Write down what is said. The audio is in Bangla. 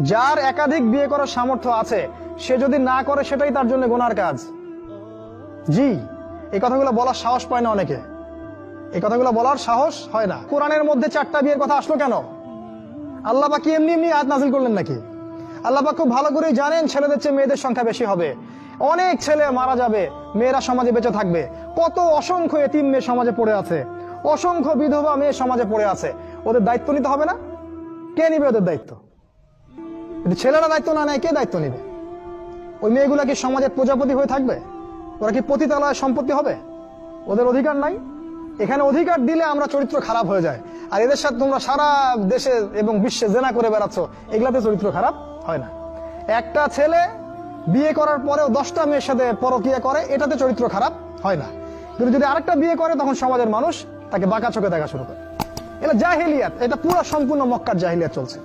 যার একাধিক বিয়ে করার সামর্থ্য আছে, সে যদি না করে সেটাই তার জন্য গোনার কাজ। জি, এই কথাগুলো বলার সাহস পায় না অনেকে। এই কথাগুলো বলার সাহস হয় না। কোরআনের মধ্যে চারটা বিয়ের কথা আসলো কেন? আল্লাহ বা কি এমনি এমনি আয়াত নাজিল করলেন নাকি? আল্লাহ পাক খুব ভালো করেই জানেন ছেলেদের চেয়ে মেয়েদের সংখ্যা বেশি হবে। অনেক ছেলে মারা যাবে, মেয়েরা সমাজে বেঁচে থাকবে। কত অসংখ্য এতিম মেয়ে সমাজে পড়ে আছে। অসংখ্য বিধবা মেয়ে সমাজে পড়ে আছে। ওদের দায়িত্ব নিতে হবে না? কে নিবে ওদের দায়িত্ব? যদি ছেলেরা দায়িত্ব না নেয়, কে দায়িত্ব নিবে? ওই মেয়েগুলা কি সমাজের প্রজাপতি হয়ে থাকবে? ওরা কি পতিতালয় সম্পত্তি হবে? ওদের অধিকার নাই? এখানে অধিকার দিলে আমরা চরিত্র খারাপ হয়ে যায়। আর এদের সাথে তোমরা সারা দেশে এবং বিশ্বে জেনা করে বেড়াচ্ছ, এগুলাতে চরিত্র খারাপ হয় না। একটা ছেলে বিয়ে করার পরেও দশটা মেয়ের সাথে পরকিয়া করে, এটাতে চরিত্র খারাপ হয় না। কিন্তু যদি আরেকটা বিয়ে করে, তখন সমাজের মানুষ তাকে বাঁকা চোখে দেখা শুরু করে। এটা জাহিলিয়াত, এটা পুরো সম্পূর্ণ মক্কার জাহিলিয়াত চলছে।